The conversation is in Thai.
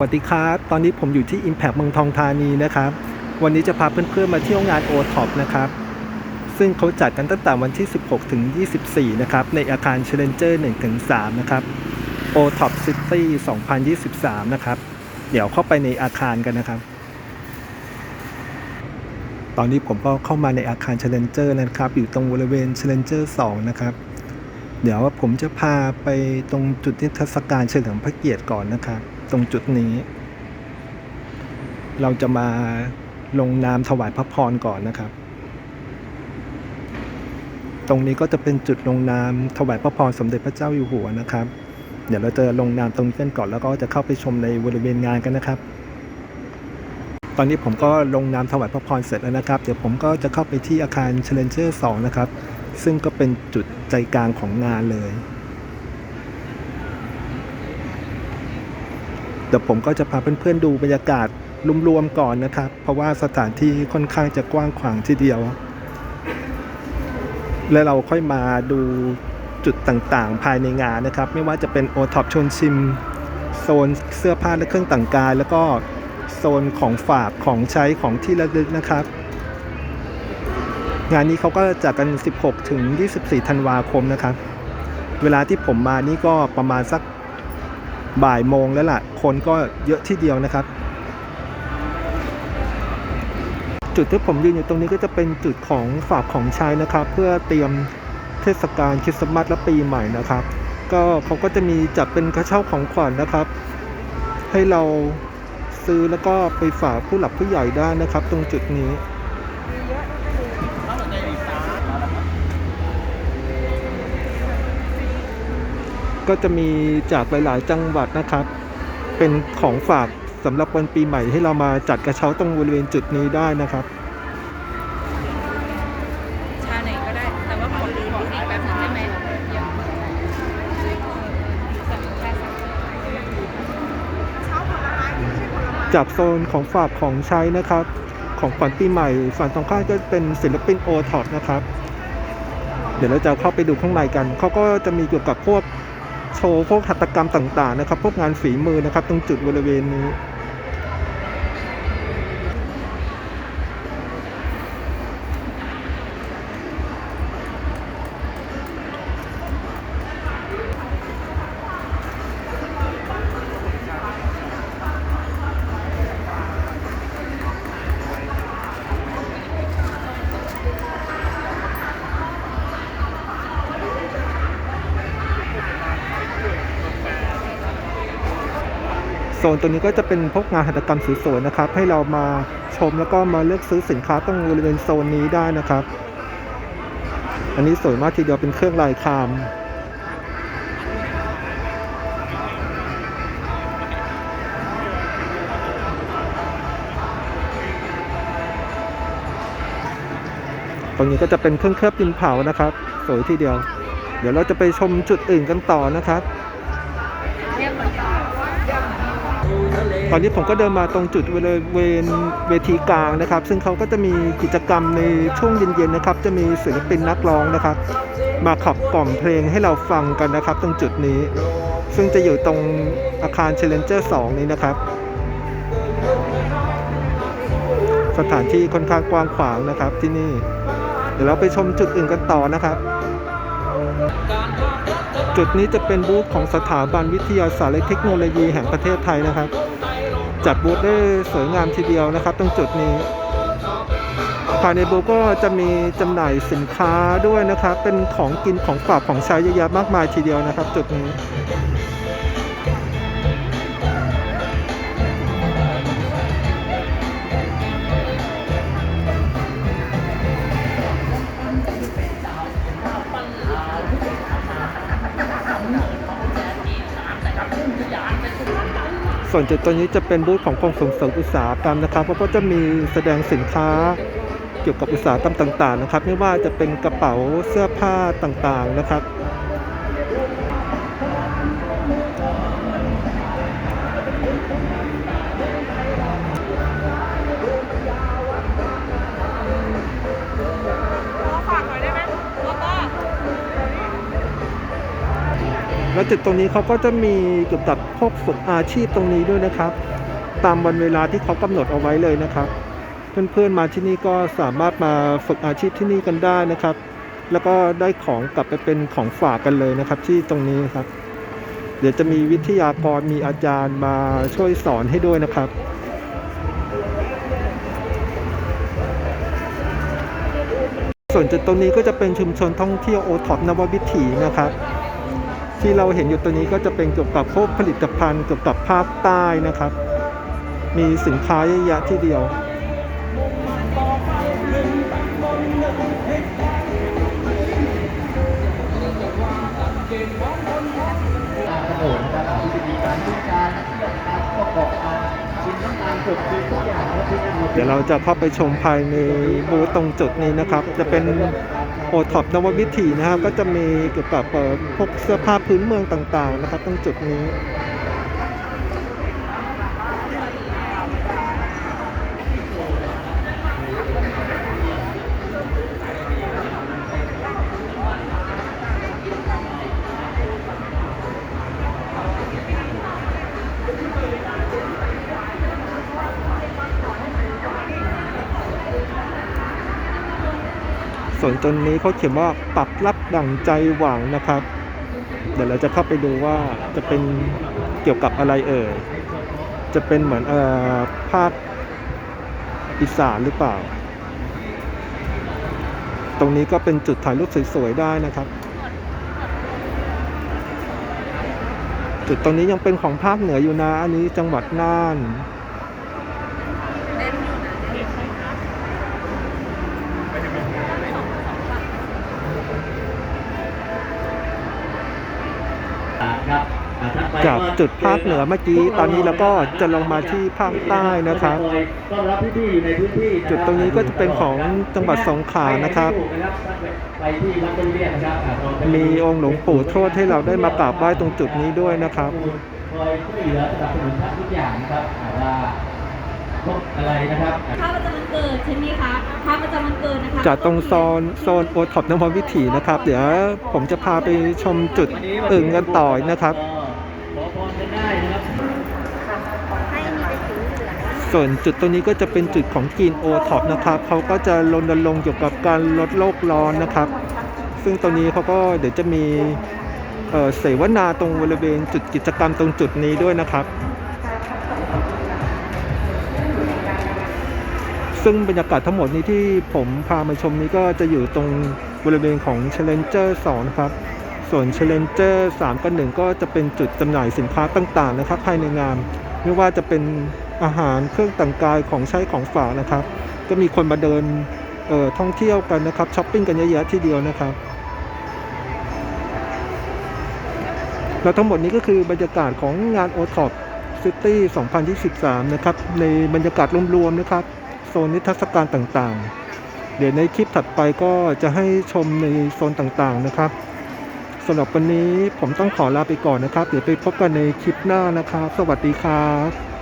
สวัสดีครับ ตอนนี้ผมอยู่ที่ Impact เมืองทองธานีนะครับ วันนี้จะพาเพื่อนๆมาเที่ยวงาน o t o p นะครับ ซึ่งเขาจัดกันตั้งแต่วันที่ 16 ถึง 24 นะครับ ในอาคาร Challenger 1ถึง3นะครับ o t o p City 2023 นะครับ เดี๋ยวเข้าไปในอาคารกันนะครับ ตอนนี้ผมก็เข้ามาในอาคาร Challenger นะครับ อยู่ตรงบริเวณ Challenger 2นะครับ เดี๋ยวผมจะพาไปตรงจุดนิทรรศการเฉลิมพระเกียรติก่อนนะครับ ตรงจุดนี้ เราจะมาลงนามถวายพระพรก่อนนะครับ ตรงนี้ก็จะเป็นจุดลงนามถวายพระพรสมเด็จพระเจ้าอยู่หัวนะครับ เดี๋ยวเราจะลงนามตรงนี้กันก่อนแล้วก็จะเข้าไปชมในบริเวณงานกันนะครับ ตอนนี้ผมก็ลงนามถวายพระพรเสร็จแล้วนะครับ เดี๋ยวผมก็จะเข้าไปที่อาคาร Challenger 2นะครับ ซึ่งก็เป็นจุดใจกลางของงานเลย เดี๋ยวผมก็จะพาเพื่อนๆดูบรรยากาศรวมๆก่อนนะครับ เพราะว่าสถานที่ค่อนข้างจะกว้างขวางทีเดียว และเราค่อยมาดูจุดต่างๆ ภายในงานนะครับ ไม่ว่าจะเป็นโอท็อปชนชิม โซนเสื้อผ้าและเครื่องแต่งกาย แล้วก็โซนของฝากของใช้ของที่ระลึกนะครับ งานนี้เขาก็จัดกัน 16 ถึง 24 ธันวาคมนะครับ เวลาที่ผมมานี่ก็ประมาณสัก บ่ายโมงแล้วล่ะ คนก็เยอะที่เดียวนะครับ จุดที่ผมยืนอยู่ตรงนี้ก็จะเป็นจุดของฝากของใช้นะครับ เพื่อเตรียมเทศกาลคริสต์มาสและปีใหม่นะครับ ก็เขาก็จะมีจัดเป็นกระเช้าของขวัญนะครับ ให้เราซื้อแล้วก็ไปฝากผู้หลักผู้ใหญ่ได้นะครับ ตรงจุดนี้ ก็จะมีจากหลายๆ จังหวัดนะครับ เป็นของฝากสำหรับวันปีใหม่ให้เรามาจัดกระเช้าตรงบริเวณจุดนี้ได้นะครับ ชาไหนก็ได้ แต่ว่าขอดูบอกอีกแบบนึงได้ไหมเดี๋ยวจากโซนของฝากของใช้นะครับ ของขวัญปีใหม่ฝั่งตรงข้ามก็เป็นศิลปินโอท็อปนะครับ เดี๋ยวเราจะเข้าไปดูข้างในกัน เขาก็จะมีเกี่ยวกับพวก โชว์พวกหัตถกรรมต่างๆนะครับ พวกงานฝีมือนะครับ ตรงจุดบริเวณนี้ โซนตัวนี้ก็จะเป็นพวกงานหัตถกรรมสวยๆนะครับ ให้เรามาชมแล้วก็มาเลือกซื้อสินค้าตรงบริเวณโซนนี้ได้นะครับ อันนี้สวยมากทีเดียวเป็นเครื่องลายครามตรงนี้ก็จะเป็นเครื่องเคลือบดินเผานะครับ สวยทีเดียว เดี๋ยวเราจะไปชมจุดอื่นกันต่อนะครับ ตอนนี้ผมก็เดินมาตรงจุดบริเวณเวทีกลางนะครับ ซึ่งเขาก็จะมีกิจกรรมในช่วงเย็นๆนะครับ จะมีศิลปินนักร้องนะครับ มาขับกล่อมเพลงให้เราฟังกันนะครับ ตรงจุดนี้ ซึ่งจะอยู่ตรงอาคาร Challenger 2นี้นะครับ สถานที่ค่อนข้างกว้างขวางนะครับที่นี่ เดี๋ยวเราไปชมจุดอื่นกันต่อนะครับจุดนี้จะเป็นบูธของสถาบันวิทยาศาสตร์และเทคโนโลยีแห่งประเทศไทยนะครับ จัดบูธได้สวยงามทีเดียวนะครับ ตรงจุดนี้ ภายในบูธก็จะมีจำหน่ายสินค้าด้วยนะครับ เป็นของกินของฝากของใช้เยอะแยะมากมายทีเดียวนะครับ จุดนี้ ส่วนจุดตัวนี้จะเป็นบูธของกรมส่งเสริมอุตสาหกรรมนะครับเพราะก็จะมีแสดงสินค้าเกี่ยวกับอุตสาหกรรมต่างๆนะครับ ไม่ว่าจะเป็นกระเป๋าเสื้อผ้าต่างๆนะครับ แล้วจุดตรงนี้เขาก็จะมีเกี่ยวกับพวกฝึกอาชีพตรงนี้ด้วยนะครับ ตามวันเวลาที่เขากำหนดเอาไว้เลยนะครับ เพื่อนๆมาที่นี่ก็สามารถมาฝึกอาชีพที่นี่กันได้นะครับ แล้วก็ได้ของกลับไปเป็นของฝากกันเลยนะครับ ที่ตรงนี้ครับ เดี๋ยวจะมีวิทยากรมีอาจารย์มาช่วยสอนให้ด้วยนะครับส่วนจุดตรงนี้ก็จะเป็นชุมชนท่องเที่ยวโอท็อปนววิถีนะครับ ที่เราเห็นอยู่ตัวนี้ก็จะเป็นเกี่ยวกับพวกผลิตภัณฑ์เกี่ยวกับภาคใต้นะครับ มีสินค้าเยอะแยะที่เดียว ถนนครับที่จะมีการทุกการเที่ยวการประกอบกากินน้ำตาลสดกินทุกอย่างแล้วที่นั่นเดี๋ยวเราจะเข้าไปชมภายในบูธตรงจุดนี้นะครับ จะเป็น โอท็อปนววิถีนะครับ ก็จะมีเกี่ยวกับพวกเสื้อผ้าพื้นเมืองต่างๆนะครับตรงจุดนี้ ส่วนตรงนี้เขาเขียนว่าปักรับดั่งใจหวังนะครับ เดี๋ยวเราจะเข้าไปดูว่าจะเป็นเกี่ยวกับอะไรเอ่ยจะเป็นเหมือนเอ่อภาคอีสานหรือเปล่า ตรงนี้ก็เป็นจุดถ่ายรูปสวยๆได้นะครับ จุดตรงนี้ยังเป็นของภาคเหนืออยู่นะ อันนี้จังหวัดน่านอยู่นะเล่นอยู่นะ ครับอ่ถัไป จากจุดภาคเหนือเมื่อกี้ ตอนนี้เราก็จะลงมาที่ภาคใต้นะครับต้อนรับพี่ๆอยู่ในพื้นที่ะครับจุดตรงนี้ก็จะเป็นของจังหวัดสงขลานะครับไปที่วัดต้นเรียนนะครับอ่าตอนไปมีองค์หลวงปู่ทวดให้เราได้มากราบไหว้ตรงจุดนี้ด้วยนะครับคอยช่วยเหลือสนับสนุนท่านทุกอย่างนะครับอ่าว่าพวกอะไรนะครับภาพประจำวันเกิดใช่ไหมคะภาพประจำวันเกิดนะคะจากตรงโซนโซนโอท็อปนววิถีนะครับ เดี๋ยวผมจะพาไปชมจุดอื่นกันต่อนะครับ ขอพรกันได้นะครับ ส่วนจุดตรงนี้ก็จะเป็นจุดของกินโอท็อปนะครับเขาก็จะรณรงค์เกี่ยวกับการลดโลกร้อนนะครับ ซึ่งตรงนี้เขาก็เดี๋ยวจะมีเอ่อเสวนาตรงบริเวณจุดกิจกรรมตรงจุดนี้ด้วยนะครับ ซึ่งบรรยากาศทั้งหมดนี้ที่ผมพามาชมนี้ก็จะอยู่ตรงบริเวณของ Challenger 2 นะครับ ส่วน Challenger 3 กับ 1 ก็จะเป็นจุดจำหน่ายสินค้าต่างๆนะครับ ภายในงาน ไม่ว่าจะเป็น อาหารเครื่องแต่งกายของใช้ของฝากนะครับ ก็มีคนมาเดินเอ่อท่องเที่ยวกันนะครับช้อปปิ้งกันเยอะแยะทีเดียวนะครับแล้วทั้งหมดนี้ก็คือบรรยากาศของงาน o t o p City 2023 นะครับ ในบรรยากาศรวมๆนะครับ โซนนิทรรศการต่างๆ เดี๋ยวในคลิปถัดไปก็จะให้ชมในโซนต่างๆนะครับสำหรับวันนี้ผมต้องขอลาไปก่อนนะครับ เดี๋ยวไปพบกันในคลิปหน้านะครับ สวัสดีครับ